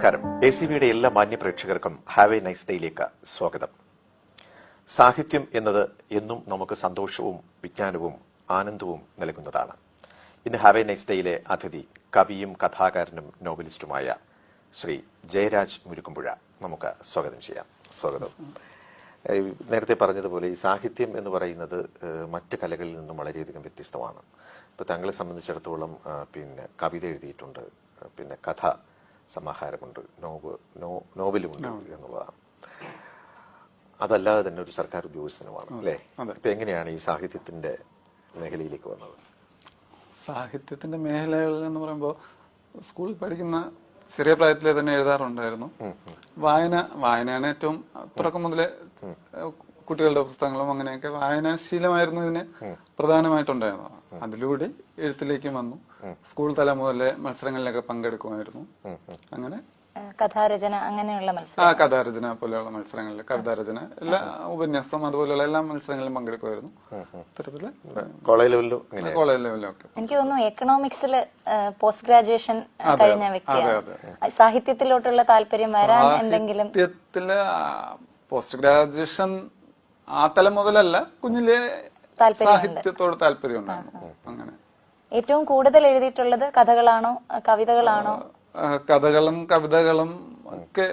നമസ്കാരം. A C ബിയുടെ എല്ലാ മാന്യ പ്രേക്ഷകർക്കും ഹാവ് എ നൈസ് ഡേയിലേക്ക് സ്വാഗതം. സാഹിത്യം എന്നത് എന്നും നമുക്ക് സന്തോഷവും വിജ്ഞാനവും ആനന്ദവും നൽകുന്നതാണ്. ഇന്ന് ഹാവ് എ നൈസ് ഡേയിലെ അതിഥി കവിയും കഥാകാരനും നോവലിസ്റ്റുമായ ശ്രീ ജയരാജ് മുരുക്കുമ്പുഴ നമുക്ക് സ്വാഗതം ചെയ്യാം. സ്വാഗതം. നേരത്തെ പറഞ്ഞതുപോലെ ഈ സാഹിത്യം എന്ന് പറയുന്നത് മറ്റ് കലകളിൽ നിന്നും വളരെയധികം വ്യത്യസ്തമാണ്. ഇപ്പൊ തങ്ങളെ സംബന്ധിച്ചിടത്തോളം പിന്നെ കവിത എഴുതിയിട്ടുണ്ട് പിന്നെ കഥ സമാഹാരമുണ്ട് നോവ് നോ നോവലുമുണ്ട് എന്നുള്ളതാണ്. അതല്ലാതെ തന്നെ ഒരു സർക്കാർ ഉദ്യോഗസ്ഥനുമാണ് അല്ലേ? ഇപ്പൊ എങ്ങനെയാണ് ഈ സാഹിത്യത്തിന്റെ മേഖലയിലേക്ക് വന്നത്? സാഹിത്യത്തിന്റെ മേഖലകളിൽ എന്ന് പറയുമ്പോൾ സ്കൂളിൽ പഠിക്കുന്ന ചെറിയ പ്രായത്തിലെ തന്നെ എഴുതാറുണ്ടായിരുന്നു. വായന വായനയാണ് ഏറ്റവും തുടക്കം മുതലേ കുട്ടികളുടെ പുസ്തകങ്ങളും അങ്ങനെയൊക്കെ വായനാശീലമായിരുന്നു ഇതിന് പ്രധാനമായിട്ടുണ്ടായിരുന്നത്. അതിലൂടെ എഴുത്തിലേക്ക് വന്നു. സ്കൂൾ തല മുതലേ മത്സരങ്ങളിലൊക്കെ പങ്കെടുക്കുമായിരുന്നു. അങ്ങനെ കഥാരചന അങ്ങനെയുള്ള മത്സരം. ആ കഥാരചന പോലെയുള്ള മത്സരങ്ങളിൽ കവിതാരചന എല്ലാ ഉപന്യാസം അതുപോലെയുള്ള എല്ലാ മത്സരങ്ങളിലും പങ്കെടുക്കുമായിരുന്നു. അത്തരത്തിൽ കോളേജ് ലെവലിലും കോളേജ് ലെവലിലും ഒക്കെ. എനിക്ക് തോന്നുന്നു എക്കണോമിക്സിൽ പോസ്റ്റ് ഗ്രാജുവേഷൻ കഴിഞ്ഞ വ്യക്തിയാണ്. സാഹിത്യത്തിലോട്ടുള്ള താല്പര്യം വരാൻ എന്തെങ്കിലും സാഹിത്യത്തിൽ പോസ്റ്റ് ഗ്രാജുവേഷൻ ആ തലം മുതലല്ല കുഞ്ഞിലെ സാഹിത്യത്തോട് താല്പര്യം ഉണ്ടായിരുന്നു അങ്ങനെ. ഏറ്റവും കൂടുതൽ എഴുതിയിട്ടുള്ളത് കഥകളാണോ കവിതകളാണോ? കഥകളും കവിതകളും ഒക്കെ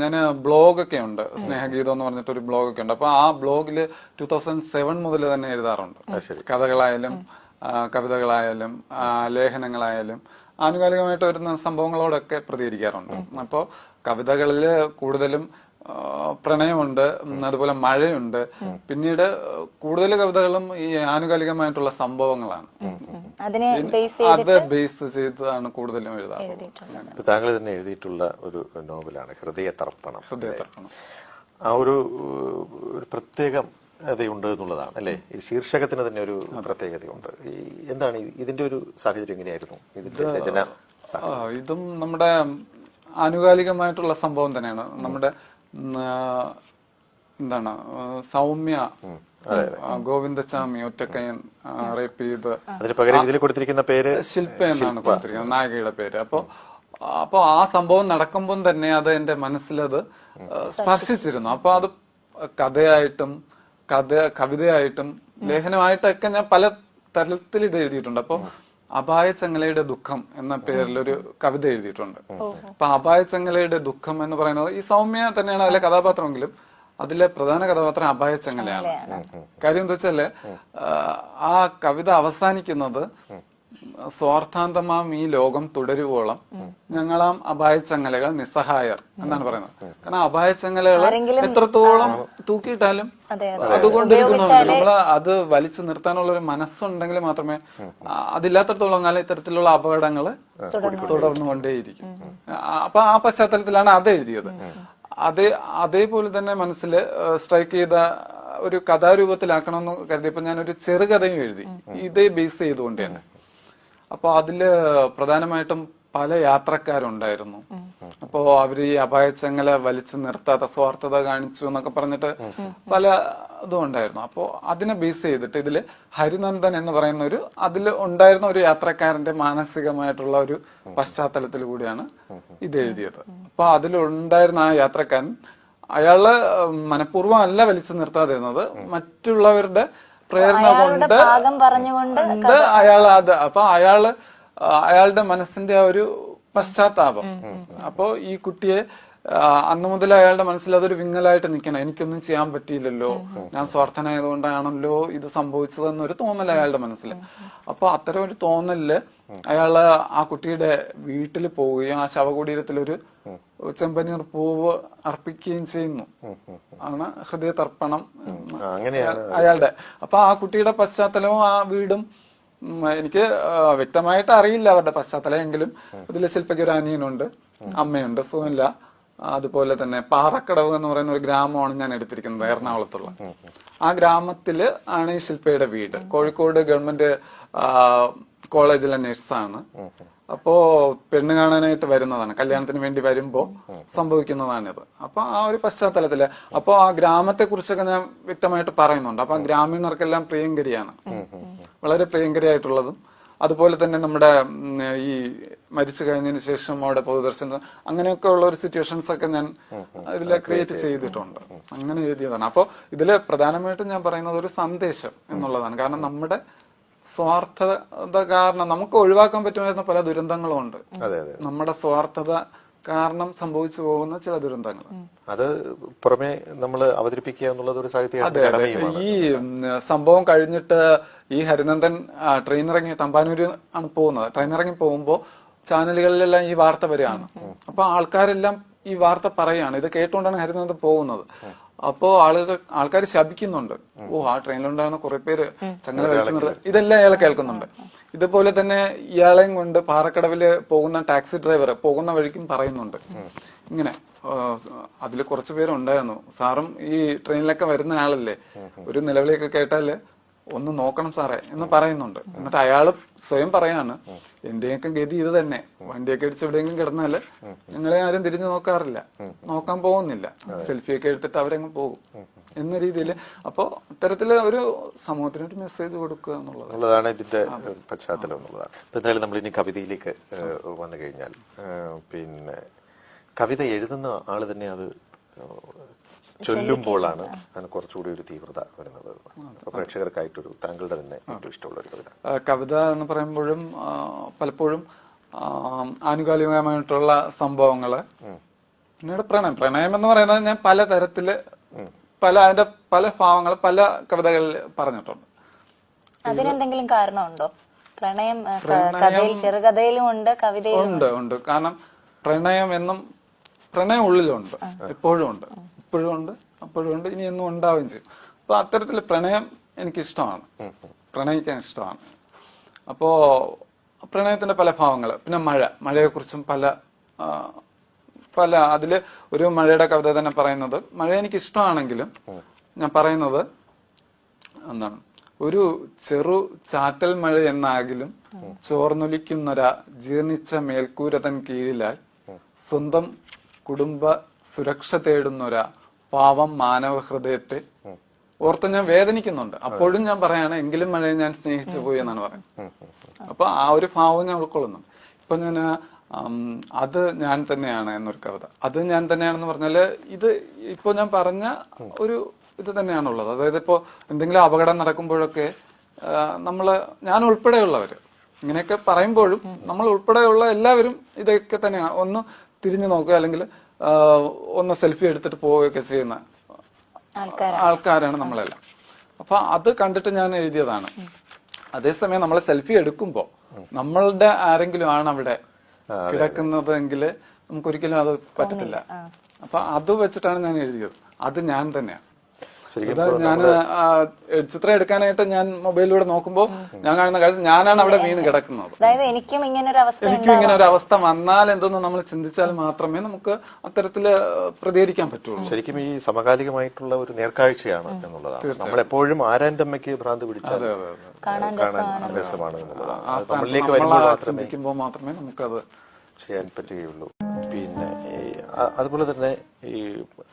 ഞാൻ ബ്ലോഗൊക്കെ ഉണ്ട്. സ്നേഹഗീതം എന്ന് പറഞ്ഞിട്ട് ഒരു ബ്ലോഗൊക്കെ ഉണ്ട്. അപ്പൊ ആ ബ്ലോഗിൽ ടൂ തൗസൻഡ് സെവൻ മുതൽ തന്നെ എഴുതാറുണ്ട്. കഥകളായാലും കവിതകളായാലും ലേഖനങ്ങളായാലും ആനുകാലികമായിട്ട് വരുന്ന സംഭവങ്ങളോടൊക്കെ പ്രതികരിക്കാറുണ്ട്. അപ്പോ കവിതകളിൽ കൂടുതലും പ്രണയമുണ്ട് അതുപോലെ മഴയുണ്ട്. പിന്നീട് കൂടുതൽ കവിതകളും ഈ ആനുകാലികമായിട്ടുള്ള സംഭവങ്ങളാണ്. അതിനെ ബേസ് ചെയ്ത് അത് ബേസ് ചെയ്താണ് കൂടുതലും എഴുതാറ് താങ്കൾ തന്നെ എഴുതിയിട്ടുള്ള ഒരു നോവലാണ് ഹൃദയ തർപ്പണം ആ ഒരു പ്രത്യേകം ഉണ്ട് എന്നുള്ളതാണ് അല്ലേ? ഈ ശീർഷകത്തിന് തന്നെ ഒരു പ്രത്യേകതയുണ്ട്. ഈ എന്താണ് ഇതിന്റെ ഒരു സാഹചര്യം എങ്ങനെയായിരുന്നു? ഇതിന്റെ രചന ഇതും നമ്മുടെ ആനുകാലികമായിട്ടുള്ള സംഭവം തന്നെയാണ്. നമ്മുടെ എന്താണ് സൗമ്യ ഗോവിന്ദസ്വാമി ഒറ്റക്കയൻ റേപ്പ് ചെയ്ത്. അതിന് പകരം ഇതിൽ കൊടുത്തിരിക്കുന്ന പേര് ശില്പ എന്നാണ് കൊടുത്തിരിക്കുന്നത് നായികയുടെ പേര്. അപ്പോ അപ്പൊ ആ സംഭവം നടക്കുമ്പോൾ തന്നെ അത് എന്റെ മനസ്സിലത് സ്പർശിച്ചിരുന്നു. അപ്പൊ അത് കഥയായിട്ടും കഥ കവിതയായിട്ടും ലേഖനമായിട്ടൊക്കെ ഞാൻ പല തരത്തിൽ ഇത് എഴുതിയിട്ടുണ്ട്. അപ്പൊ അപായ ചങ്ങലയുടെ ദുഃഖം എന്ന പേരിൽ ഒരു കവിത എഴുതിയിട്ടുണ്ട്. അപ്പൊ അപായ ചങ്ങലയുടെ ദുഃഖം എന്ന് പറയുന്നത് ഈ സൗമ്യ തന്നെയാണ് അതിലെ കഥാപാത്രമെങ്കിലും അതിലെ പ്രധാന കഥാപാത്രം അപായ ചങ്ങലയാണ് കാര്യം എന്താ വെച്ചാൽ ആ, ആ കവിത അവസാനിക്കുന്നത് സ്വാർത്ഥാന്തമാം ഈ ലോകം തുടരുവോളം ഞങ്ങളാം അപായച്ചങ്ങലകൾ നിസ്സഹായർ എന്നാണ് പറയുന്നത്. കാരണം അപായച്ചങ്ങലകൾ എത്രത്തോളം തൂക്കിയിട്ടാലും അതെ, അതുകൊണ്ട് നമ്മൾ അത് വലിച്ചു നിർത്താനുള്ള ഒരു മനസ്സുണ്ടെങ്കിൽ മാത്രമേ അതില്ലാത്തടത്തോളം കാലം ഇത്തരത്തിലുള്ള അപകടങ്ങൾ തുടർന്നുകൊണ്ടേയിരിക്കും. അപ്പൊ ആ പശ്ചാത്തലത്തിലാണ് അത് എഴുതിയത്. അതേ അതേപോലെ തന്നെ മനസ്സിൽ സ്ട്രൈക്ക് ചെയ്ത ഒരു കഥാരൂപത്തിലാക്കണമെന്ന് കരുതിയപ്പോ ഞാനൊരു ചെറുകഥയും എഴുതി. ഇതേ ബേസ് ചെയ്തുകൊണ്ട് തന്നെ അപ്പൊ അതിൽ പ്രധാനമായിട്ടും പല യാത്രക്കാരുണ്ടായിരുന്നു. അപ്പോ അവർ ഈ അപായച്ചങ്ങല വലിച്ചു നിർത്താത്ത സ്വാർത്ഥത കാണിച്ചു എന്നൊക്കെ പറഞ്ഞിട്ട് പല ഇതും ഉണ്ടായിരുന്നു. അപ്പോ അതിനെ ബേസ് ചെയ്തിട്ട് ഇതിൽ ഹരിനന്ദൻ എന്ന് പറയുന്ന ഒരു അതിൽ ഉണ്ടായിരുന്ന ഒരു യാത്രക്കാരന്റെ മാനസികമായിട്ടുള്ള ഒരു പശ്ചാത്തലത്തിൽ കൂടിയാണ് ഇത് എഴുതിയത്. അപ്പൊ അതിലുണ്ടായിരുന്ന ആ യാത്രക്കാരൻ അയാൾ മനഃപൂർവം അല്ല വലിച്ചു നിർത്താതിരുന്നത്. മറ്റുള്ളവരുടെ പ്രേരണ കൊണ്ട് ഭാഗം പറഞ്ഞുകൊണ്ട് അയാൾ അത്. അപ്പൊ അയാൾ അയാളുടെ മനസ്സിന്റെ ആ ഒരു പശ്ചാത്താപം. അപ്പോ ഈ കുട്ടിയെ അന്ന് മുതൽ അയാളുടെ മനസ്സിൽ അതൊരു വിങ്ങലായിട്ട് നിൽക്കണം. എനിക്കൊന്നും ചെയ്യാൻ പറ്റിയില്ലല്ലോ. ഞാൻ സ്വാർത്ഥനായതുകൊണ്ടാണല്ലോ ഇത് സംഭവിച്ചതെന്നൊരു തോന്നൽ അയാളുടെ മനസ്സിൽ. അപ്പൊ അത്തരം ഒരു തോന്നലിൽ അയാൾ ആ കുട്ടിയുടെ വീട്ടിൽ പോവുകയും ആ ശവകുടീരത്തിൽ ഒരു ചെമ്പനീർ പൂവ് അർപ്പിക്കുകയും ചെയ്യുന്നു. ആണ് ഹൃദയ തർപ്പണം അങ്ങനെയാണ്. അയാളുടെ. അപ്പൊ ആ കുട്ടിയുടെ പശ്ചാത്തലവും ആ വീടും എനിക്ക് വ്യക്തമായിട്ട് അറിയില്ല അവരുടെ പശ്ചാത്തലം എങ്കിലും. ഇതിൽ ശില്പയ്ക്ക് ഒരു അനിയനുണ്ട് അമ്മയുണ്ട് സുഖമില്ല അതുപോലെ തന്നെ പാറക്കടവ് എന്ന് പറയുന്ന ഒരു ഗ്രാമമാണ് ഞാൻ എടുത്തിരിക്കുന്നത് എറണാകുളത്തുള്ള. ആ ഗ്രാമത്തിൽ ആണ് ഈ ശില്പയുടെ വീട്. കോഴിക്കോട് ഗവൺമെന്റ് കോളേജിലെ നഴ്സാണ് അപ്പോ പെണ്ണ് കാണാനായിട്ട് വരുന്നതാണ്. കല്യാണത്തിന് വേണ്ടി വരുമ്പോ സംഭവിക്കുന്നതാണിത്. അപ്പൊ ആ ഒരു പശ്ചാത്തലത്തിൽ അപ്പൊ ആ ഗ്രാമത്തെ കുറിച്ചൊക്കെ ഞാൻ വ്യക്തമായിട്ട് പറയുന്നുണ്ട്. അപ്പൊ ഗ്രാമീണർക്കെല്ലാം പ്രിയങ്കരിയാണ്. വളരെ പ്രിയങ്കരിയായിട്ടുള്ളതും അതുപോലെ തന്നെ നമ്മുടെ ഈ മരിച്ചു കഴിഞ്ഞതിന് ശേഷം അവിടെ പൊതുദർശനം അങ്ങനെയൊക്കെ ഉള്ള ഒരു സിറ്റുവേഷൻസ് ഒക്കെ ഞാൻ ഇതിൽ ക്രിയേറ്റ് ചെയ്തിട്ടുണ്ട്. അങ്ങനെ എഴുതിയതാണ്. അപ്പോൾ ഇതിൽ പ്രധാനമായിട്ടും ഞാൻ പറയുന്നത് ഒരു സന്ദേശം എന്നുള്ളതാണ്. കാരണം നമ്മുടെ സ്വാർത്ഥത കാരണം നമുക്ക് ഒഴിവാക്കാൻ പറ്റുമായിരുന്ന പല ദുരന്തങ്ങളും ഉണ്ട്. അതെ അതെ. നമ്മുടെ സ്വാർത്ഥത കാരണം സംഭവിച്ചു പോകുന്ന ചില ദുരന്തങ്ങൾ. അത് പുറമെ നമ്മൾ അവതരിപ്പിക്കുക എന്നുള്ളത് ഒരു സാഹിത്യ ഈ സംഭവം കഴിഞ്ഞിട്ട് ഈ ഹരിനന്ദൻ ട്രെയിൻ ഇറങ്ങി തമ്പാനൂര് ആണ് പോകുന്നത്. ട്രെയിൻ ഇറങ്ങി പോകുമ്പോ ചാനലുകളിലെല്ലാം ഈ വാർത്ത വരികയാണ്. അപ്പൊ ആൾക്കാരെല്ലാം ഈ വാർത്ത പറയാണ്. ഇത് കേട്ടുകൊണ്ടാണ് ഹരിനന്ദൻ പോകുന്നത്. അപ്പോ ആളുകൾ ആൾക്കാർ ശപിക്കുന്നുണ്ട്. ഓ ആ ട്രെയിനിലുണ്ടായിരുന്ന കുറെ പേര് ചങ്ങല വലിച്ചു ഇതെല്ലാം അയാൾ കേൾക്കുന്നുണ്ട്. ഇതുപോലെ തന്നെ ഇയാളെയും കൊണ്ട് പാറക്കടവിൽ പോകുന്ന ടാക്സി ഡ്രൈവർ പോകുന്ന വഴിക്കും പറയുന്നുണ്ട്. ഇങ്ങനെ അതിൽ കുറച്ച് പേരുണ്ടായിരുന്നു. സാറും ഈ ട്രെയിനിലൊക്കെ വരുന്ന ആളല്ലേ? ഒരു നിലവിളിയൊക്കെ കേട്ടാൽ ഒന്ന് നോക്കണം സാറേ എന്ന് പറയുന്നുണ്ട്. എന്നിട്ട് അയാൾ സ്വയം പറയാണ് എന്റെയൊക്കെ ഗതി ഇത് തന്നെ. വണ്ടിയൊക്കെ അടിച്ച് എവിടെയെങ്കിലും കിടന്നാൽ ഞങ്ങളെ ആരും തിരിഞ്ഞു നോക്കാറില്ല. നോക്കാൻ പോകുന്നില്ല. സെൽഫിയൊക്കെ എടുത്തിട്ട് അവരങ്ങ് പോകും. എന്ന രീതിയിൽ അപ്പോ ഇത്തരത്തിൽ ഒരു സമൂഹത്തിന് ഒരു മെസ്സേജ് കൊടുക്കുക എന്നുള്ളത്. എന്നുള്ളതാണ് ഇതിന്റെ പശ്ചാത്തലം എന്നുള്ളതാണ്. എന്തായാലും നമ്മൾ ഇനി കവിതയിലേക്ക് വന്നു കഴിഞ്ഞാൽ പിന്നെ കവിത എഴുതുന്ന ആൾ തന്നെ അത് ചൊല്ലുമ്പോഴാണ് അതിന് കുറച്ചുകൂടി ഒരു തീവ്രത വരുന്നത്. പ്രേക്ഷകർക്കായിട്ടൊരു താങ്കളുടെ തന്നെ ഏറ്റവും ഇഷ്ടമുള്ള ഒരു കവിത. കവിത എന്ന് പറയുമ്പോഴും പലപ്പോഴും ആനുകാലികമായിട്ടുള്ള സംഭവങ്ങൾ പിന്നീട് പ്രണയം. പ്രണയം എന്ന് പറയുന്നത് ഞാൻ പല തരത്തിൽ പല അതിന്റെ പല ഭാവങ്ങൾ പല കവിതകളിൽ പറഞ്ഞിട്ടുണ്ട്. അതിനെന്തെങ്കിലും കാരണമുണ്ടോ? പ്രണയം കഥയിൽ ചെറുകഥയിലും ഉണ്ട് കവിതയിലും ഉണ്ട് ഉണ്ട്. കാരണം പ്രണയം എന്നും പ്രണയം ഉള്ളിലുണ്ട്. എപ്പോഴും ഉണ്ട്. ഇപ്പോഴും ഉണ്ട് അപ്പോഴും ഉണ്ട് ഇനി എന്നും ഉണ്ടാവുകയും ചെയ്യും. അപ്പൊ അത്തരത്തിൽ പ്രണയം എനിക്ക് ഇഷ്ടമാണ് പ്രണയിക്കാൻ ഇഷ്ടമാണ്. അപ്പോ പ്രണയത്തിന്റെ പല ഭാവങ്ങൾ പിന്നെ മഴ. മഴയെ കുറിച്ചും പല പല അതിൽ ഒരു മഴയുടെ കവിത തന്നെ പറയുന്നത് മഴ എനിക്ക് ഇഷ്ടമാണെങ്കിലും ഞാൻ പറയുന്നത് എന്താണ്? ഒരു ചെറു ചാറ്റൽ മഴ എന്നാകിലും ചോർന്നൊലിക്കുന്നൊരാ ജീർണിച്ച മേൽക്കൂരതൻ കീഴിലായി സ്വന്തം കുടുംബ സുരക്ഷ തേടുന്നൊരാ പാവം മാനവ ഹൃദയത്തെ ഓർത്ത് ഞാൻ വേദനിക്കുന്നുണ്ട്. അപ്പോഴും ഞാൻ പറയാണ് എങ്കിലും മഴയെ ഞാൻ സ്നേഹിച്ചു പോയി എന്നാണ് പറയുന്നത്. അപ്പൊ ആ ഒരു ഭാവം ഞാൻ ഉൾക്കൊള്ളുന്നു. ഇപ്പൊ ഞാൻ അത് ഞാൻ തന്നെയാണ് എന്നൊരു കവിത. അത് ഞാൻ തന്നെയാണെന്ന് പറഞ്ഞാൽ ഇത് ഇപ്പൊ ഞാൻ പറഞ്ഞ ഒരു ഇത് തന്നെയാണുള്ളത്. അതായത് ഇപ്പോ എന്തെങ്കിലും അപകടം നടക്കുമ്പോഴൊക്കെ നമ്മൾ ഞാൻ ഉൾപ്പെടെയുള്ളവര് ഇങ്ങനെയൊക്കെ പറയുമ്പോഴും നമ്മൾ ഉൾപ്പെടെയുള്ള എല്ലാവരും ഇതൊക്കെ തന്നെയാണ് ഒന്ന് തിരിഞ്ഞു നോക്കുക അല്ലെങ്കിൽ ഒന്ന് സെൽഫി എടുത്തിട്ട് പോവുകയൊക്കെ ചെയ്യുന്ന ആൾക്കാരാണ്. നമ്മളെല്ലാം. അപ്പൊ അത് കണ്ടിട്ട് ഞാൻ എഴുതിയതാണ്. അതേസമയം നമ്മൾ സെൽഫി എടുക്കുമ്പോ നമ്മളുടെ ആരെങ്കിലും ആണ് അവിടെ കിടക്കുന്നതെങ്കിൽ നമുക്കൊരിക്കലും അത് പറ്റത്തില്ല. അപ്പൊ അത് വെച്ചിട്ടാണ് ഞാൻ എഴുതിയത്. അത് ഞാൻ തന്നെയാണ്. ഞാൻ ചിത്രം എടുക്കാനായിട്ട് ഞാൻ മൊബൈലിലൂടെ നോക്കുമ്പോൾ ഞാൻ കാണുന്ന കാര്യം ഞാനാണ് അവിടെ വീണ് കിടക്കുന്നത്. അതായത് എനിക്കും ഇങ്ങനെ ഒരു അവസ്ഥ എനിക്കും ഇങ്ങനെ ഒരു അവസ്ഥ വന്നാൽ എന്തെന്ന് നമ്മൾ ചിന്തിച്ചാൽ മാത്രമേ നമുക്ക് അത്തരത്തിൽ പ്രതികരിക്കാൻ പറ്റുള്ളൂ. ശരിക്കും ഈ സമകാലികമായിട്ടുള്ള ഒരു നേർക്കാഴ്ചയാണ് എന്നുള്ളതാണ്. നമ്മൾ എപ്പോഴും ആരാന്റെ അമ്മയ്ക്ക് ഭ്രാന്ത് പിടിച്ചാൽ കാണാൻ രസമാണ്. എന്നുള്ളതാണ്. നമ്മളിലേക്ക് വരുമ്പോൾ മാത്രമേ നമുക്കത് ചെയ്യാൻ പറ്റുകയുള്ളൂ. അതുപോലെ തന്നെ ഈ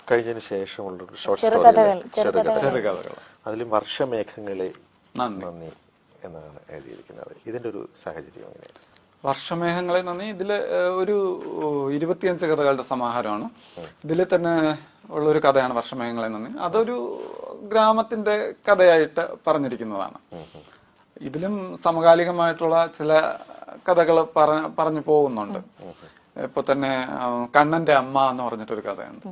കഴിഞ്ഞതിന് ശേഷമുള്ള ഒരു ഷോർട്ട് സ്റ്റോറി അതിലും വർഷമേഘങ്ങളെ നന്ദി. നന്ദി എന്നാണ് എഴുതിയിരിക്കുന്നത്. ഇതിന്റെ ഒരു സാഹചര്യം എങ്ങനെയാണ് വർഷമേഘങ്ങളെ നന്ദി. ഇതിൽ ഒരു ഇരുപത്തിയഞ്ച് കഥകളുടെ സമാഹാരമാണ്. ഇതിൽ തന്നെ ഉള്ളൊരു കഥയാണ് വർഷമേഘങ്ങളെ നന്ദി. അതൊരു ഗ്രാമത്തിന്റെ കഥയായിട്ട് പറഞ്ഞിരിക്കുന്നതാണ്. ഇതിലും സമകാലികമായിട്ടുള്ള ചില കഥകൾ പറഞ്ഞു പോകുന്നുണ്ട്. ഇപ്പൊ തന്നെ കണ്ണന്റെ അമ്മ എന്ന് പറഞ്ഞിട്ടൊരു കഥയുണ്ട്.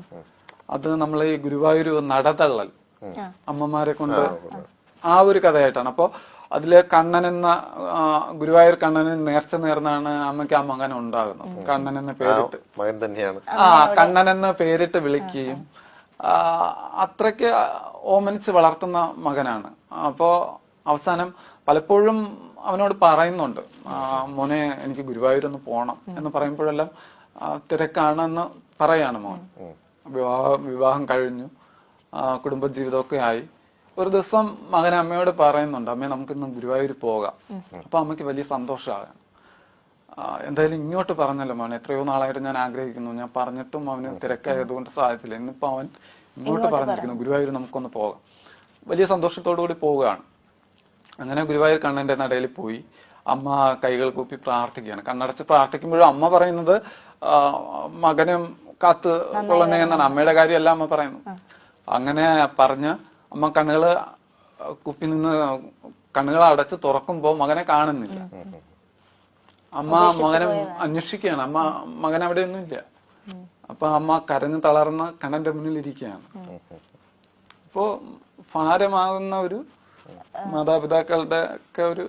അത് നമ്മൾ ഈ ഗുരുവായൂർ നടതള്ളൽ അമ്മമാരെ കൊണ്ട് ആ ഒരു കഥയായിട്ടാണ്. അപ്പോ അതിൽ കണ്ണൻ എന്ന ഗുരുവായൂർ കണ്ണനെ നേർച്ച നേർന്നാണ് അമ്മയ്ക്ക് ആ മകൻ ഉണ്ടാകുന്നത്. കണ്ണൻ എന്ന പേരിട്ട്. മകൻ തന്നെയാണ്. ആ കണ്ണൻ എന്ന പേരിട്ട് വിളിക്കുകയും അത്രയ്ക്ക് ഓമനിച്ച് വളർത്തുന്ന മകനാണ്. അപ്പോ അവസാനം പലപ്പോഴും അവനോട് പറയുന്നുണ്ട് മോനെ എനിക്ക് ഗുരുവായൂർ ഒന്ന് പോണം എന്ന് പറയുമ്പോഴെല്ലാം തിരക്കാണെന്ന് പറയാണ് മോൻ. വിവാഹ വിവാഹം കഴിഞ്ഞു കുടുംബജീവിതമൊക്കെ ആയി. ഒരു ദിവസം മകൻ അമ്മയോട് പറയുന്നുണ്ട് അമ്മേ നമുക്കിന്ന് ഗുരുവായൂർ പോകാം. അപ്പൊ അമ്മയ്ക്ക് വലിയ സന്തോഷമാകാം എന്തായാലും ഇങ്ങോട്ട് പറഞ്ഞല്ലോ മോനെ എത്രയോ നാളായിട്ട് ഞാൻ ആഗ്രഹിക്കുന്നു. ഞാൻ പറഞ്ഞിട്ടും അവന് തിരക്കായതുകൊണ്ട് സാധിച്ചില്ല. ഇന്നിപ്പോ അവൻ ഇങ്ങോട്ട് പറഞ്ഞിരിക്കുന്നു ഗുരുവായൂർ നമുക്കൊന്ന് പോകാം. വലിയ സന്തോഷത്തോടു കൂടി പോവുകയാണ്. അങ്ങനെ ഗുരുവായൂർ കണ്ണന്റെ നടയിൽ പോയി അമ്മ കൈകൾ കൂപ്പി പ്രാർത്ഥിക്കുകയാണ്. കണ്ണടച്ച് പ്രാർത്ഥിക്കുമ്പോഴും അമ്മ പറയുന്നത് മകനും കാത്ത് കൊള്ളണേ എന്നാണ്. അമ്മയുടെ കാര്യമല്ല അമ്മ പറയുന്നു അങ്ങനെ പറഞ്ഞ് അമ്മ കണ്ണുകൾ കുപ്പി നിന്ന് കണ്ണുകൾ അടച്ച് തുറക്കുമ്പോ മകനെ കാണുന്നില്ല. അമ്മ മകനെ അന്വേഷിക്കുകയാണ്. അമ്മ മകൻ അവിടെ ഒന്നും ഇല്ല അപ്പൊ അമ്മ കരഞ്ഞു തളർന്ന് കണ്ണന്റെ മുന്നിൽ ഇരിക്കുകയാണ്. അപ്പോ ഭാരമാകുന്ന ഒരു മാതാപിതാക്കളുടെ ഒക്കെ ഒരു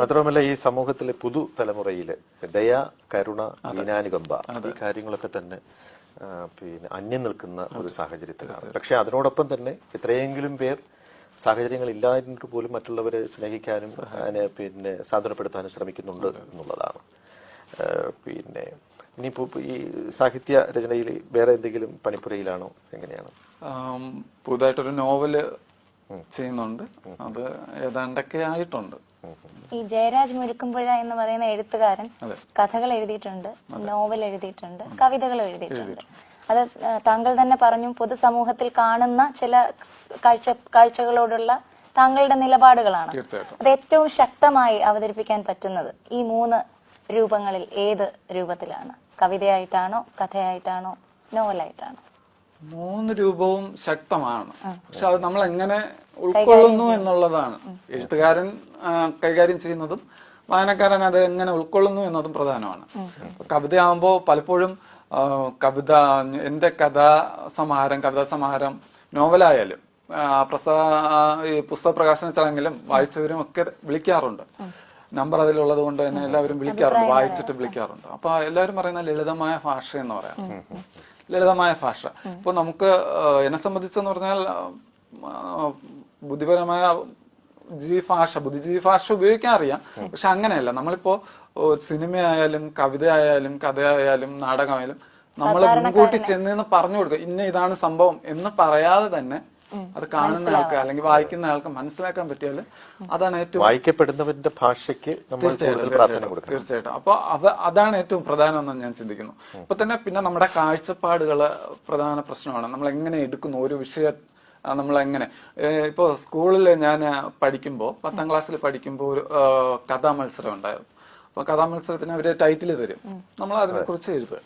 മാത്രമല്ല ഈ സമൂഹത്തിലെ പുതു തലമുറയിൽ ദയ കരുണ ദീനാനുകമ്പ ഈ കാര്യങ്ങളൊക്കെ തന്നെ പിന്നെ അന്യം നിൽക്കുന്ന ഒരു സാഹചര്യത്തിലാണ്. പക്ഷെ അതിനോടൊപ്പം തന്നെ എത്രയെങ്കിലും പേർ സാഹചര്യങ്ങൾ ഇല്ലാതിട്ട് പോലും മറ്റുള്ളവരെ സ്നേഹിക്കാനും അതിനെ പിന്നെ സാന്ത്വനപ്പെടുത്താനും ശ്രമിക്കുന്നുണ്ട് എന്നുള്ളതാണ്. പിന്നെ ഇനിയിപ്പോ ഈ സാഹിത്യ രചനയിൽ വേറെ എന്തെങ്കിലും പണിപ്പുരയിലാണോ? എങ്ങനെയാണ്? പുതുതായിട്ടൊരു നോവൽ ചെയ്യുന്നുണ്ട്. അത് ഏതാണ്ടൊക്കെ ആയിട്ടുണ്ട്. ഈ ജയരാജ് മുരുക്കുമ്പുഴ എന്ന് പറയുന്ന എഴുത്തുകാരൻ കഥകൾ എഴുതിയിട്ടുണ്ട് നോവൽ എഴുതിയിട്ടുണ്ട് കവിതകൾ എഴുതിയിട്ടുണ്ട്. അത് താങ്കൾ തന്നെ പറഞ്ഞു പൊതുസമൂഹത്തിൽ കാണുന്ന ചില കാഴ്ച കാഴ്ചകളോടുള്ള താങ്കളുടെ നിലപാടുകളാണ്. അത് ഏറ്റവും ശക്തമായി അവതരിപ്പിക്കാൻ പറ്റുന്നത് ഈ മൂന്ന് രൂപങ്ങളിൽ ഏത് രൂപത്തിലാണ്? കവിതയായിട്ടാണോ കഥയായിട്ടാണോ നോവലായിട്ടാണോ? മൂന്ന് രൂപവും ശക്തമാണ്. പക്ഷെ അത് നമ്മൾ എങ്ങനെ ഉൾക്കൊള്ളുന്നു എന്നുള്ളതാണ്. എഴുത്തുകാരൻ കൈകാര്യം ചെയ്യുന്നതും വായനക്കാരൻ അത് എങ്ങനെ ഉൾക്കൊള്ളുന്നു എന്നതും പ്രധാനമാണ്. കവിതയാകുമ്പോൾ പലപ്പോഴും കവിത എന്റെ കഥാ സമാഹാരം കവിതാ സമാഹാരം നോവലായാലും പ്രസ ഈ പുസ്തക പ്രകാശന ചടങ്ങിലും വായിച്ചവരും ഒക്കെ വിളിക്കാറുണ്ട്. നമ്പർ അതിലുള്ളത് കൊണ്ട് തന്നെ എല്ലാവരും വിളിക്കാറുണ്ട് വായിച്ചിട്ട് വിളിക്കാറുണ്ട്. അപ്പൊ എല്ലാവരും പറയുന്ന ലളിതമായ ഭാഷ എന്ന് പറയാം ലളിതമായ ഭാഷ. ഇപ്പൊ നമുക്ക് എന്നെ സംബന്ധിച്ചെന്ന് പറഞ്ഞാൽ ബുദ്ധിപരമായ ജീവി ഭാഷ ബുദ്ധിജീവി ഭാഷ ഉപയോഗിക്കാൻ അറിയാം. പക്ഷെ അങ്ങനെയല്ല. നമ്മളിപ്പോ സിനിമയായാലും കവിതയായാലും കഥയായാലും നാടകമായാലും നമ്മൾ മുൻകൂട്ടി ചെന്ന് പറഞ്ഞു കൊടുക്കുക. ഇന്ന ഇതാണ് സംഭവം എന്ന് പറയാതെ തന്നെ അത് കാണുന്ന ആൾക്ക് അല്ലെങ്കിൽ വായിക്കുന്ന ആൾക്ക് മനസ്സിലാക്കാൻ പറ്റിയാൽ അതാണ് ഏറ്റവും വായിക്കപ്പെടുന്നവന്റെ ഭാഷയ്ക്ക് കൊടുക്കണം. തീർച്ചയായിട്ടും. അപ്പൊ അത് അതാണ് ഏറ്റവും പ്രധാനം പ്രധാനമെന്ന് ഞാൻ ചിന്തിക്കുന്നു. ഇപ്പൊ തന്നെ പിന്നെ നമ്മുടെ കാഴ്ചപ്പാടുകൾ പ്രധാന പ്രശ്നമാണ്. നമ്മൾ എങ്ങനെ എടുക്കുന്നു? ഒരു വിഷയ നമ്മൾ എങ്ങനെ ഏഹ് ഇപ്പൊ സ്കൂളിൽ ഞാൻ പഠിക്കുമ്പോൾ പത്താം ക്ലാസ്സിൽ പഠിക്കുമ്പോൾ ഒരു കഥാ മത്സരം ഉണ്ടായിരുന്നു. അപ്പൊ കഥാ മത്സരത്തിന് അവർ ടൈറ്റിൽ തരും. നമ്മൾ അതിനെ കുറിച്ച് എഴുതുക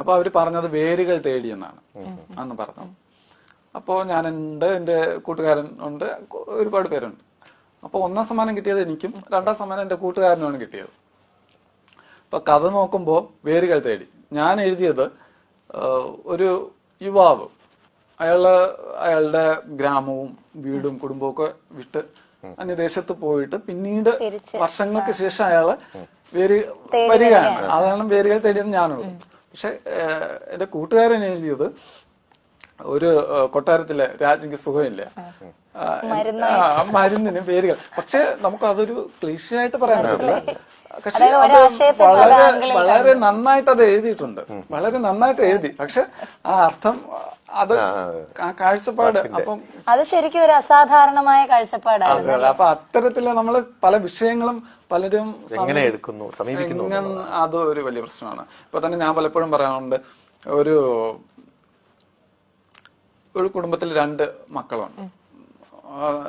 അപ്പൊ അവർ പറഞ്ഞത് വേരുകൾ തേടി എന്നാണ് അന്ന് പറഞ്ഞു അപ്പോ ഞാനുണ്ട് എന്റെ കൂട്ടുകാരൻ ഉണ്ട് ഒരുപാട് പേരുണ്ട്. അപ്പോൾ ഒന്നാം സമ്മാനം കിട്ടിയത് എനിക്കും രണ്ടാം സമ്മാനം എന്റെ കൂട്ടുകാരനുമാണ് കിട്ടിയത്. അപ്പോൾ കഥ നോക്കുമ്പോൾ വേരുകൾ തേടി. ഞാൻ എഴുതിയത് ഒരു യുവാവ്. അയാൾ അയാളുടെ ഗ്രാമവും വീടും കുടുംബവും ഒക്കെ വിട്ട് അന്യദേശത്ത് പോയിട്ട് പിന്നീട് വർഷങ്ങൾക്ക് ശേഷം അയാൾ വേര് വരികയാണ്. അതാണ് വേരുകൾ തേടിയത് ഞാനുള്ളത് പക്ഷെ എന്റെ കൂട്ടുകാരൻ എഴുതിയത് ഒരു കൊട്ടാരത്തിലെ രാജ്ഞിക്ക് സുഖമില്ല. മരുന്നിന് പേരുകൾ. പക്ഷെ നമുക്ക് അതൊരു ക്ലീശയായിട്ട് പറയാൻ പറ്റില്ല പക്ഷെ അത് വളരെ വളരെ നന്നായിട്ട് അത് എഴുതിയിട്ടുണ്ട്. വളരെ നന്നായിട്ട് എഴുതി. പക്ഷെ ആ അർത്ഥം അത് ആ കാഴ്ചപ്പാട് അപ്പം അത് ശരിക്കും ഒരു അസാധാരണമായ കാഴ്ചപ്പാടാണ് അപ്പൊ അത്തരത്തിൽ നമ്മൾ പല വിഷയങ്ങളും പലരും എങ്ങനെ എടുക്കുന്നു സമീപിക്കുന്നു അത് ഒരു വലിയ പ്രശ്നമാണ്. ഇപ്പൊ തന്നെ ഞാൻ പലപ്പോഴും പറയാറുണ്ട് ഒരു ഒരു കുടുംബത്തിൽ രണ്ട് മക്കളുണ്ട്.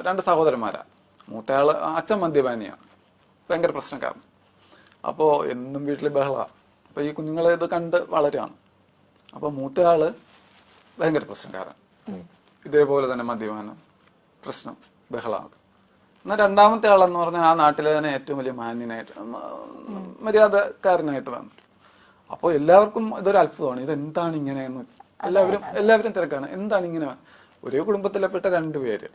രണ്ട് സഹോദരന്മാരാ. മൂത്തയാൾ അച്ഛൻ മദ്യപാനിയാണ് ഭയങ്കര പ്രശ്നക്കാരൻ. അപ്പോ എന്നും വീട്ടിൽ ബഹള. അപ്പൊ ഈ കുഞ്ഞുങ്ങളെ ഇത് കണ്ട് വളരാണ്. അപ്പൊ മൂത്തയാൾ ഭയങ്കര പ്രശ്നക്കാരൻ. ഇതേപോലെ തന്നെ മദ്യപാനം പ്രശ്നം ബഹളമാണ് എന്നാൽ രണ്ടാമത്തെ ആളെന്ന് പറഞ്ഞാൽ ആ നാട്ടിലെ തന്നെ ഏറ്റവും വലിയ മാന്യനായിട്ട് മര്യാദക്കാരനായിട്ട് വന്നു. അപ്പോൾ എല്ലാവർക്കും ഇതൊരു അത്ഭുതമാണ്. ഇതെന്താണ് ഇങ്ങനെ എന്ന് എല്ലാവരും എല്ലാവരും തിരക്കാണ്. എന്താണ് ഇങ്ങനെ ഒരേ കുടുംബത്തിലെപ്പെട്ട രണ്ടുപേര്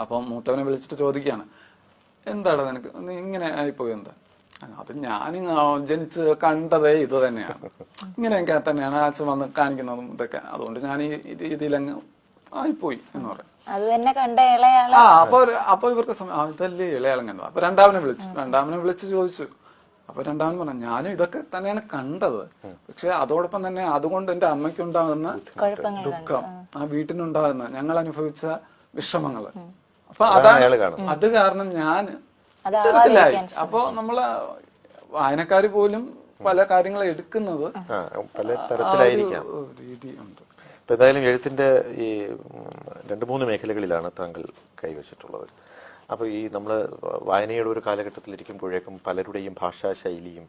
അപ്പം മൂത്തവനെ വിളിച്ചിട്ട് ചോദിക്കുകയാണ്. എന്താടാ നിനക്ക്? നീ ഇങ്ങനെ ആയിപ്പോയി എന്താ? അത് ഞാൻ ജനിച്ച് കണ്ടതേ ഇത് തന്നെയാണ്. ഇങ്ങനെയൊക്കെ തന്നെയാണ് അച്ഛൻ വന്ന് കാണിക്കുന്നതും ഇതൊക്കെ. അതുകൊണ്ട് ഞാൻ ഈ രീതിയിൽ അങ്ങ് ആയിപ്പോയി എന്ന് പറയും. അത് തന്നെ കണ്ട ഇളയാൾ. ആ അപ്പൊ അപ്പൊ ഇവർക്ക് സമയം ആ, ഇതല്ലേ ഇളയാളം കണ്ടത്. അപ്പൊ രണ്ടാമനെ വിളിച്ചു. രണ്ടാമനെ വിളിച്ച് ചോദിച്ചു. അപ്പൊ രണ്ടാമത് പറഞ്ഞു ഞാനും ഇതൊക്കെ തന്നെയാണ് കണ്ടത്. പക്ഷെ അതോടൊപ്പം തന്നെ അതുകൊണ്ട് എന്റെ അമ്മയ്ക്കുണ്ടാകുന്ന ദുഃഖം ആ. വീട്ടിനുണ്ടാകുന്ന ഞങ്ങൾ അനുഭവിച്ച വിഷമങ്ങൾ അപ്പൊ അതാണ് അത് കാരണം ഞാൻ അത് ഇത്തരത്തിലായി. അപ്പൊ നമ്മൾ വായനക്കാര് പോലും പല കാര്യങ്ങൾ എടുക്കുന്നത് പല തരത്തിലായിരിക്കാം. ഒരു രീതി ഉണ്ട് ഇപ്പൊ എന്തായാലും എഴുത്തിന്റെ ഈ രണ്ട് മൂന്ന് മേഖലകളിലാണ് താങ്കൾ കൈവച്ചിട്ടുള്ളത്. അപ്പോൾ ഈ നമ്മൾ വായനയുടെ ഒരു കാലഘട്ടത്തിലിരിക്കുമ്പോഴേക്കും പലരുടെയും ഭാഷാ ശൈലിയും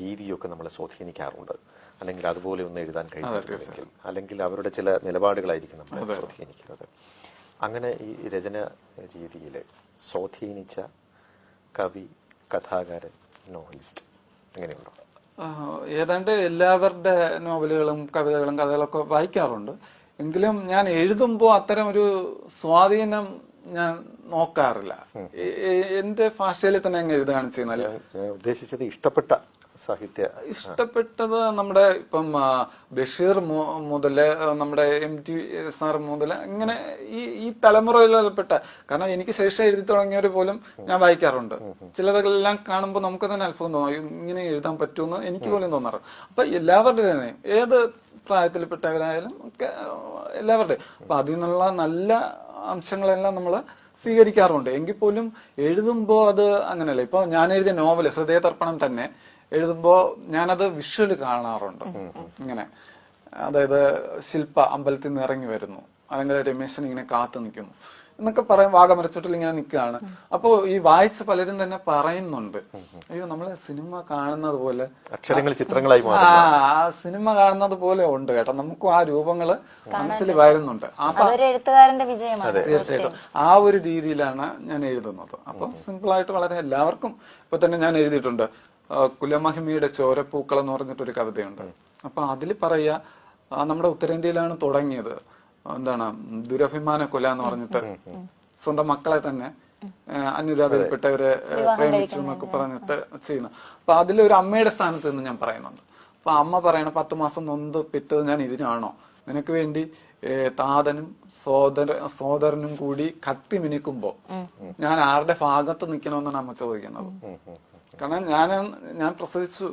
രീതിയൊക്കെ നമ്മളെ സ്വാധീനിക്കാറുണ്ട്. അല്ലെങ്കിൽ അതുപോലെ ഒന്ന് എഴുതാൻ കഴിയുന്നില്ലെങ്കിൽ അല്ലെങ്കിൽ അവരുടെ ചില നിലപാടുകളായിരിക്കും നമ്മളെ സ്വാധീനിക്കുന്നത്. അങ്ങനെ ഈ രചന രീതിയിൽ സ്വാധീനിച്ച കവി കഥാകാരൻ നോവലിസ്റ്റ് അങ്ങനെയുണ്ടോ ആ, ഏതാണ്ട് എല്ലാവരുടെ നോവലുകളും കവിതകളും കഥകളൊക്കെ വായിക്കാറുണ്ട്. എങ്കിലും ഞാൻ എഴുതുമ്പോൾ അത്തരം ഒരു സ്വാധീനം ഞാൻ നോക്കാറില്ല. എന്റെ ഭാഷയിൽ തന്നെ അങ്ങ് എഴുതുകയാണ് ചെയ്യുന്നത് ഉദ്ദേശിച്ചത് ഇഷ്ടപ്പെട്ട സാഹിത്യ ഇഷ്ടപ്പെട്ടത് നമ്മുടെ ഇപ്പം ബഷീർ മുതൽ നമ്മുടെ എം ടി സാർ മുതൽ ഇങ്ങനെ ഈ ഈ തലമുറയിൽപ്പെട്ട കാരണം എനിക്ക് ശേഷം എഴുതി തുടങ്ങിയവർ പോലും ഞാൻ വായിക്കാറുണ്ട്. ചിലതെല്ലാം കാണുമ്പോൾ നമുക്ക് തന്നെ അത്ഭുതം തോന്നും. ഇങ്ങനെ എഴുതാൻ പറ്റുമെന്ന് എനിക്ക് പോലും തോന്നാറ്. അപ്പൊ എല്ലാവരുടെയും ഏത് പ്രായത്തിൽപ്പെട്ടവരായാലും ഒക്കെ എല്ലാവരുടെയും അപ്പൊ അതിൽ നിന്നുള്ള നല്ല അംശങ്ങളെല്ലാം നമ്മൾ സ്വീകരിക്കാറുണ്ട്. എങ്കിൽ പോലും എഴുതുമ്പോൾ അത് അങ്ങനെയല്ല. ഇപ്പൊ ഞാൻ എഴുതിയ നോവൽ ഹൃദയതർപ്പണം തന്നെ എഴുതുമ്പോൾ ഞാനത് വിഷ്വൽ കാണാറുണ്ട്. ഇങ്ങനെ. അതായത് ശില്പ അമ്പലത്തിൽ നിന്ന് ഇറങ്ങി വരുന്നു. അല്ലെങ്കിൽ രമേശൻ ഇങ്ങനെ കാത്തു നിൽക്കുന്നു. എന്നൊക്കെ പറയാൻ വാഗമരച്ചോട്ടിൽ ഇങ്ങനെ നിൽക്കുകയാണ്. അപ്പോ ഈ വായിച്ച പലരും തന്നെ പറയുന്നുണ്ട്. അയ്യോ നമ്മൾ സിനിമ കാണുന്നത് പോലെ അക്ഷരങ്ങൾ ചിത്രങ്ങളായി ആ സിനിമ കാണുന്നത് പോലെ ഉണ്ട് കേട്ടോ. നമുക്കും ആ രൂപങ്ങൾ മനസ്സിൽ വരുന്നുണ്ട്. എഴുത്തുകാരന്റെ വിജയമാണ്. തീർച്ചയായിട്ടും. ആ ഒരു രീതിയിലാണ് ഞാൻ എഴുതുന്നത്. അപ്പൊ സിമ്പിൾ ആയിട്ട് വളരെ എല്ലാവർക്കും ഇപ്പൊ തന്നെ ഞാൻ എഴുതിയിട്ടുണ്ട്. കുലമഹിമിയുടെ കുലമഹിമയുടെ ചോരപ്പൂക്കൾ എന്ന് പറഞ്ഞിട്ടൊരു കവിതയുണ്ട്. അപ്പൊ അതിൽ പറയുക നമ്മുടെ ഉത്തരേന്ത്യയിലാണ് തുടങ്ങിയത്. എന്താണ് ദുരഭിമാന കൊല എന്ന് പറഞ്ഞിട്ട് സ്വന്തം മക്കളെ തന്നെ അന്യജാതിയിൽപ്പെട്ടവരെ പ്രേമിച്ചു എന്നൊക്കെ പറഞ്ഞിട്ട് ചെയ്യുന്നു. അപ്പൊ അതിലൊരു അമ്മയുടെ സ്ഥാനത്ത് നിന്ന് ഞാൻ പറയുന്നുണ്ട്. അപ്പൊ അമ്മ പറയണ പത്ത് മാസം നൊന്ത് പിറ്റത് ഞാൻ ഇതിനാണോ? നിനക്ക് വേണ്ടി താതനും സോദര സോദരനും കൂടി കത്തി മിനിക്കുമ്പോ ഞാൻ ആരുടെ ഭാഗത്ത് നിൽക്കണമെന്നാണ് അമ്മ ചോദിക്കുന്നത്. കാരണം ഞാൻ ഞാൻ പ്രസവിച്ചു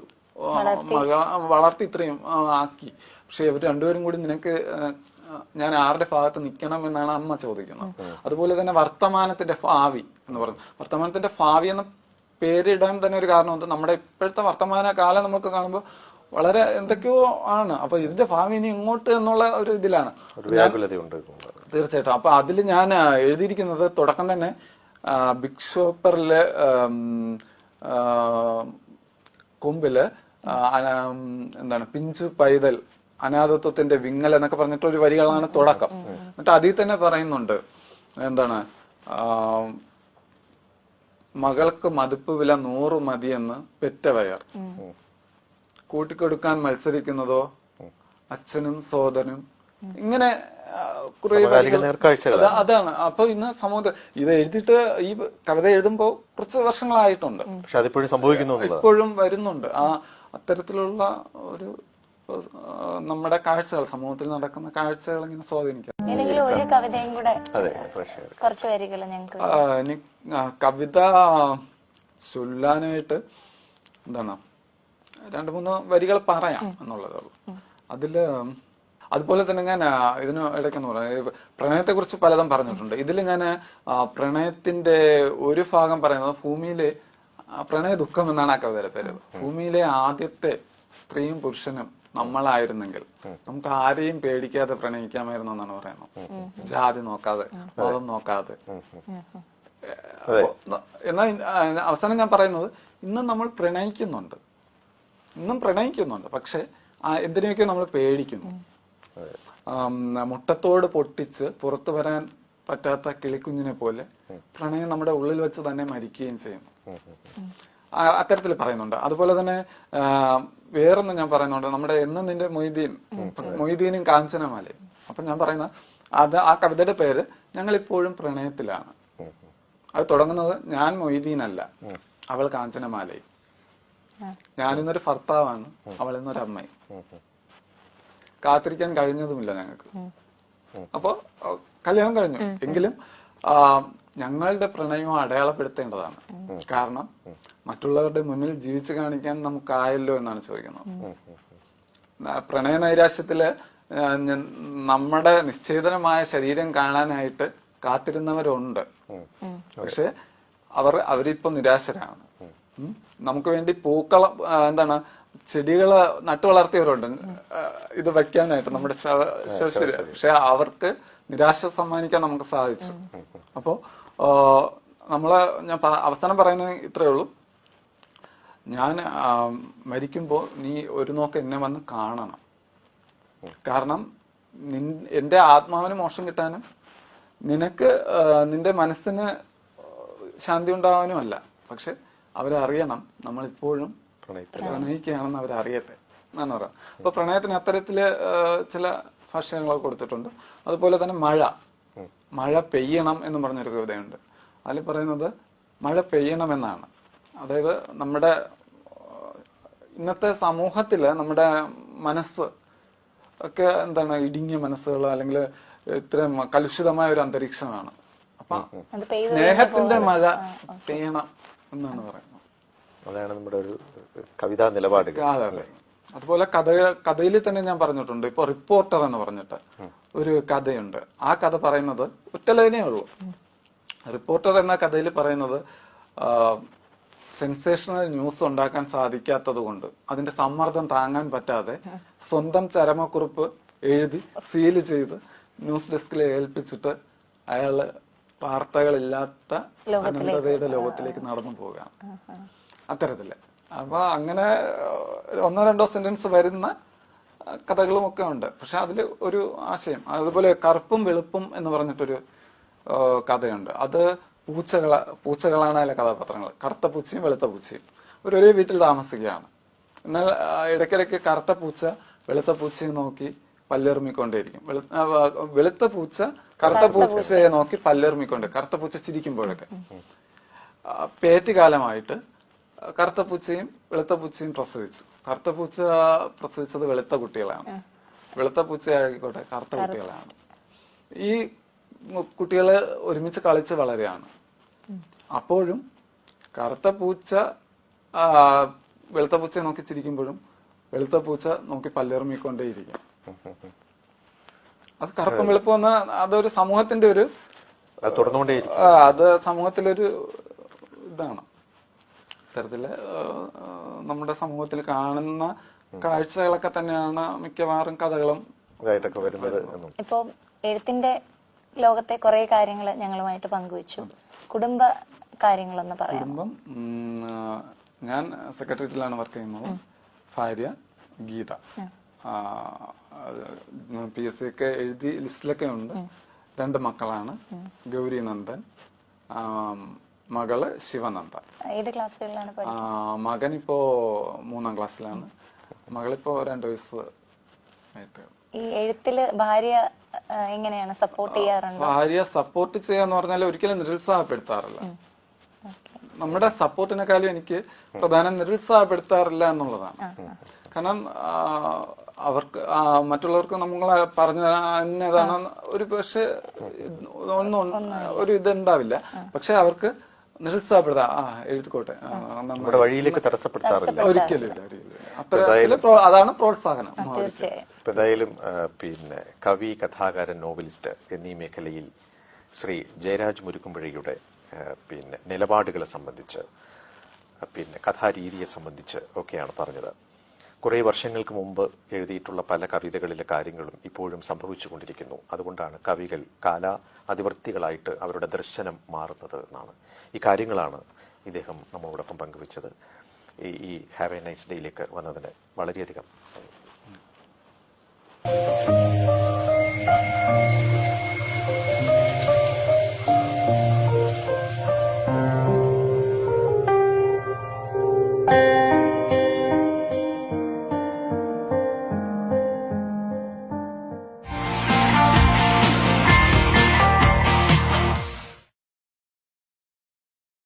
വളർത്തി. ഇത്രയും ആക്കി. പക്ഷെ ഇവർ രണ്ടുപേരും കൂടി നിനക്ക് ഞാൻ ആരുടെ ഭാഗത്ത് നിൽക്കണം എന്നാണ് അമ്മ ചോദിക്കുന്നത്. അതുപോലെ തന്നെ വർത്തമാനത്തിന്റെ ഭാവി എന്ന് പറഞ്ഞു വർത്തമാനത്തിന്റെ ഭാവി എന്ന പേരിടാൻ തന്നെ ഒരു കാരണമുണ്ട് നമ്മുടെ ഇപ്പോഴത്തെ വർത്തമാന കാലം നമുക്ക് കാണുമ്പോൾ വളരെ എന്തൊക്കെയോ ആണ്. അപ്പൊ ഇതിന്റെ ഭാവി ഇനി ഇങ്ങോട്ട് എന്നുള്ള ഒരു ഇതിലാണ്. തീർച്ചയായിട്ടും. അപ്പൊ അതിൽ ഞാൻ എഴുതിയിരിക്കുന്നത് തുടക്കം തന്നെ ബിഗ് ഷോപ്പറിലെ കൊമ്പിൽ എന്താണ് പിഞ്ചു പൈതൽ അനാഥത്വത്തിന്റെ വിങ്ങൽ എന്നൊക്കെ പറഞ്ഞിട്ട് ഒരു വരികളാണ് തുടക്കം. എന്നിട്ട് അതിൽ തന്നെ പറയുന്നുണ്ട് എന്താണ് മകൾക്ക് മതിപ്പ് വില നൂറ് മതിയെന്ന് പെറ്റവയർ. കൂട്ടിക്കൊടുക്കാൻ മത്സരിക്കുന്നതോ അച്ഛനും സോദനും ഇങ്ങനെ കുറേ വരികൾ- നേർക്കാഴ്ചകളാണ്. അതാണ്. അപ്പൊ ഇന്ന് സമൂഹത്തിൽ ഇത് എഴുതിയിട്ട് ഈ കവിത എഴുതുമ്പോ കുറച്ച് വർഷങ്ങളായിട്ടുണ്ട്. പക്ഷെ അതിപ്പോഴും സംഭവിക്കുന്നു ഇപ്പോഴും വരുന്നുണ്ട്. ആ അത്തരത്തിലുള്ള ഒരു നമ്മുടെ കാഴ്ചകൾ സമൂഹത്തിൽ നടക്കുന്ന കാഴ്ചകൾ ഇങ്ങനെ സ്വാധീനിക്കാം. ഏതെങ്കിലും ഒരു കവിതയും കൂടെ കുറച്ച് വരികൾ ഞങ്ങൾക്ക് ഇനി കവിത ചൊല്ലാനായിട്ട് എന്താണ്? രണ്ട് മൂന്ന് വരികൾ പറയാം എന്നുള്ളതേ ഉള്ളൂ. അതിൽ അതുപോലെ തന്നെ ഞാൻ ഇതിന് ഇടയ്ക്കെന്ന് പറയാം. പ്രണയത്തെ കുറിച്ച് പലതും പറഞ്ഞിട്ടുണ്ട്. ഇതിൽ ഞാൻ പ്രണയത്തിന്റെ ഒരു ഭാഗം പറയുന്നത് ഭൂമിയിലെ പ്രണയ ദുഃഖം എന്നാണ് ആ കവിതയുടെ പേര്. ഭൂമിയിലെ ആദ്യത്തെ സ്ത്രീയും പുരുഷനും നമ്മളായിരുന്നെങ്കിൽ നമുക്ക് ആരെയും പേടിക്കാതെ പ്രണയിക്കാമായിരുന്നു എന്നാണ് പറയുന്നത്. ജാതി നോക്കാതെ മതം നോക്കാതെ. എന്നാ എന്നാൽ അവസാനം ഞാൻ പറയുന്നത് ഇന്നും നമ്മൾ പ്രണയിക്കുന്നുണ്ട്. ഇന്നും പ്രണയിക്കുന്നുണ്ട്. പക്ഷെ എന്തിനൊക്കെ നമ്മൾ പേടിക്കുന്നു. മുട്ടത്തോട് പൊട്ടിച്ച് പുറത്തു വരാൻ പറ്റാത്ത കിളിക്കുഞ്ഞിനെ പോലെ പ്രണയം നമ്മുടെ ഉള്ളിൽ വെച്ച് തന്നെ മരിക്കുകയും ചെയ്യുന്നു. അത്തരത്തിൽ പറയുന്നുണ്ട്. അതുപോലെ തന്നെ വേറൊന്ന് ഞാൻ പറയുന്നുണ്ട്. നമ്മുടെ എന്ന് നിന്റെ മൊയ്തീൻ. മൊയ്തീനും കാഞ്ചനമാലയും അപ്പൊ ഞാൻ പറയുന്ന അത് ആ കവിതയുടെ പേര് ഞങ്ങൾ ഇപ്പോഴും പ്രണയത്തിലാണ് അത് തുടങ്ങുന്നത് ഞാൻ മൊയ്തീനല്ല. അവൾ കാഞ്ചനമാലയും ഞാനിന്നൊരു ഭർത്താവാണ്. അവൾ ഇന്നൊരു അമ്മയും. കാത്തിരിക്കാൻ കഴിഞ്ഞതുമില്ല ഞങ്ങൾക്ക്. അപ്പൊ കല്യാണം കഴിഞ്ഞു. എങ്കിലും ഞങ്ങളുടെ പ്രണയം അടയാളപ്പെടുത്തേണ്ടതാണ്. കാരണം മറ്റുള്ളവരുടെ മുന്നിൽ ജീവിച്ചു കാണിക്കാൻ നമുക്കായല്ലോ എന്നാണ് ചോദിക്കുന്നത്. പ്രണയ നൈരാശ്യത്തിൽ നമ്മുടെ നിശ്ചേതനമായ ശരീരം കാണാനായിട്ട് കാത്തിരുന്നവരുണ്ട്. പക്ഷെ അവർ അവരിപ്പോ നിരാശരാണ്. നമുക്ക് വേണ്ടി പൂക്കളം എന്താണ് ചെടികൾ നട്ടു വളർത്തിയവരുണ്ട്. ഇത് വെക്കാനായിട്ട് നമ്മുടെ പക്ഷെ അവർക്ക് നിരാശ സമ്മാനിക്കാൻ നമുക്ക് സാധിച്ചു. അപ്പോ നമ്മൾ ഞാൻ അവസാനം പറയുന്നത് ഇത്രയേ ഉള്ളൂ. ഞാൻ മരിക്കുമ്പോൾ നീ ഒരു നോക്ക് എന്നെ വന്ന് കാണണം. കാരണം നിൻ- എന്റെ ആത്മാവിന് മോശം കിട്ടാനും നിനക്ക് നിന്റെ മനസ്സിന് ശാന്തി ഉണ്ടാവാനും അല്ല. പക്ഷെ അവരറിയണം നമ്മൾ ഇപ്പോഴും പ്രണയത്തിൽ പ്രണയിക്കുകയാണെന്ന് അവരറിയട്ടെ. എന്നാണ് പറയാം അപ്പൊ പ്രണയത്തിന് അത്തരത്തിൽ ചില ഭാഷകളൊക്കെ കൊടുത്തിട്ടുണ്ട്. അതുപോലെ തന്നെ മഴ. മഴ പെയ്യണം എന്ന് പറഞ്ഞൊരു കവിതയുണ്ട്. അതിൽ പറയുന്നത് മഴ പെയ്യണം എന്നാണ് അതായത് നമ്മുടെ ഇന്നത്തെ സമൂഹത്തിൽ നമ്മുടെ മനസ്സ് ഒക്കെ എന്താണ് ഇടുങ്ങിയ മനസ്സുകൾ അല്ലെങ്കിൽ ഇത്രയും കലുഷിതമായ ഒരു അന്തരീക്ഷമാണ്. അപ്പൊ സ്നേഹത്തിന്റെ മഴ പെയ്യണം എന്നാണ് പറയുന്നത്. അതാണ് നമ്മുടെ ഒരു കവിതാ നിലപാട്. അതെ അതെ അതുപോലെ കഥ കഥയിൽ തന്നെ ഞാൻ പറഞ്ഞിട്ടുണ്ട്. ഇപ്പൊ റിപ്പോർട്ടർ എന്ന് പറഞ്ഞിട്ട് ഒരു കഥയുണ്ട്. ആ കഥ പറയുന്നത് ഒറ്റ ലൈനേ ഉള്ളൂ. റിപ്പോർട്ടർ എന്ന കഥയിൽ പറയുന്നത് സെൻസേഷണൽ ന്യൂസ് ഉണ്ടാക്കാൻ സാധിക്കാത്തത് കൊണ്ട് അതിന്റെ സമ്മർദ്ദം താങ്ങാൻ പറ്റാതെ സ്വന്തം ചരമക്കുറിപ്പ് എഴുതി സീൽ ചെയ്ത് ന്യൂസ് ഡെസ്കിൽ ഏൽപ്പിച്ചിട്ട് അയാൾ വാർത്തകളില്ലാത്ത അനന്തതയുടെ ലോകത്തിലേക്ക് നടന്നു പോവുകയാണ്. അത്തരത്തിൽ. അപ്പൊ അങ്ങനെ ഒന്നോ രണ്ടോ സെന്റൻസ് വരുന്ന കഥകളും ഒക്കെ ഉണ്ട്. പക്ഷെ അതിൽ ഒരു ആശയം അതുപോലെ കറുപ്പും വെളുപ്പും എന്ന് പറഞ്ഞിട്ടൊരു കഥയുണ്ട്. അത് പൂച്ചകള പൂച്ചകളാണ് അതിലെ കഥാപാത്രങ്ങൾ കറുത്ത പൂച്ചയും വെളുത്ത പൂച്ചയും. ഒരു ഒരേ വീട്ടിൽ താമസിക്കുകയാണ്. എന്നാൽ ഇടയ്ക്കിടയ്ക്ക് കറുത്ത പൂച്ച വെളുത്ത പൂച്ചയെ നോക്കി പല്ലെറുമിക്കൊണ്ടേയിരിക്കും വെളുത്ത പൂച്ച കറുത്ത പൂച്ചയെ നോക്കി പല്ലെറുമിക്കൊണ്ട് കറുത്ത പൂച്ച ചിരിക്കുമ്പോഴൊക്കെ. പേറ്റുകാലമായിട്ട് കറുത്ത പൂച്ചയും വെളുത്ത പൂച്ചയും പ്രസവിച്ചു. കറുത്ത പൂച്ച പ്രസവിച്ചത് വെളുത്ത കുട്ടികളാണ്. വെളുത്ത പൂച്ചയായിക്കോട്ടെ കറുത്ത. കുട്ടികളാണ്. ഈ കുട്ടികൾ ഒരുമിച്ച് കളിച്ച് വളരെയാണ് അപ്പോഴും കറുത്ത പൂച്ച വെളുത്ത പൂച്ചയെ നോക്കി ചിരിക്കുമ്പോഴും വെളുത്ത പൂച്ച നോക്കി പല്ലിറമിക്കൊണ്ടേയിരിക്കും അത് കറുപ്പും വെളുപ്പും എന്ന അതൊരു സമൂഹത്തിന്റെ ഒരു അത് തുടർന്നുകൊണ്ടേ ആ, അത് സമൂഹത്തിലൊരു ഇതാണ്. ഇത്തരത്തിൽ നമ്മുടെ സമൂഹത്തിൽ കാണുന്ന കാഴ്ചകളൊക്കെ തന്നെയാണ് മിക്കവാറും കഥകളും ഇപ്പോ എഴുത്തിന്റെ ലോകത്തെ കുറെ കാര്യങ്ങൾ ഞങ്ങളുമായിട്ട് പങ്കുവച്ചു. കുടുംബ കാര്യങ്ങളൊന്ന് പറയാം കുടുംബം ഞാൻ സെക്രട്ടേറിയറ്റിലാണ് വർക്ക് ചെയ്യുന്നത്. ഭാര്യ ഗീത. പി എസ് സി ഒക്കെ എഴുതി ലിസ്റ്റിലൊക്കെ ഉണ്ട്. രണ്ട് മക്കളാണ്. ഗൗരി നന്ദൻ മകൾ ശിവനന്ദ ഏത് ക്ലാസ്സുകളിലാണ് ആ, ഇപ്പോ മൂന്നാം ക്ലാസ്സിലാണ്. മകളിപ്പോ രണ്ട് വയസ്സ് ആയിട്ട്. ഈ എഴുത്തിൽ ഭാര്യ എങ്ങനെയാണ് സപ്പോർട്ട് ചെയ്യാറുണ്ടോ? ഭാര്യ സപ്പോർട്ട് ചെയ്യാന്ന് പറഞ്ഞാൽ ഒരിക്കലും നിരുത്സാഹപ്പെടുത്താറില്ല. നമ്മുടെ സപ്പോർട്ടിനെക്കാളും എനിക്ക് പ്രധാനം നിരുത്സാഹപ്പെടുത്താറില്ല എന്നുള്ളതാണ്. കാരണം അവർക്ക് മറ്റുള്ളവർക്ക് നമ്മൾ പറഞ്ഞ ഇന്നതാണ് ഒരു പക്ഷെ ഒന്നും ഒരു ഇതുണ്ടാവില്ല. പക്ഷെ അവർക്ക് നിരുത്സാഹപ്പെടുത്താം ആ എഴുതിക്കോട്ടെ. നമ്മുടെ വഴിയിലേക്ക് തടസ്സപ്പെടുത്താറില്ല. ഒരിക്കലും അത്തരത്തിൽ അതാണ് പ്രോത്സാഹനം. ആ, പിന്നെ കവി കഥാകാരൻ നോവലിസ്റ്റ് എന്നീ മേഖലയിൽ ശ്രീ ജയരാജ് മുരുക്കുമ്പുഴയുടെ പിന്നെ നിലപാടുകളെ സംബന്ധിച്ച് പിന്നെ കഥാരീതിയെ സംബന്ധിച്ച് ഒക്കെയാണ് പറഞ്ഞത്. കുറേ വർഷങ്ങൾക്ക് മുമ്പ് എഴുതിയിട്ടുള്ള പല കവിതകളിലെ കാര്യങ്ങളും ഇപ്പോഴും സംഭവിച്ചുകൊണ്ടിരിക്കുന്നു. അതുകൊണ്ടാണ് കവികൾ കാല അതിവർത്തികളായിട്ട് അവരുടെ ദർശനം മാറുന്നത് എന്നാണ്. ഈ കാര്യങ്ങളാണ് ഇദ്ദേഹം നമ്മളോടൊപ്പം പങ്കുവച്ചത്. ഈ ഹാവ് എ നൈസ് ഡേയിലേക്ക് വന്നതിന് വളരെയധികം Thank you.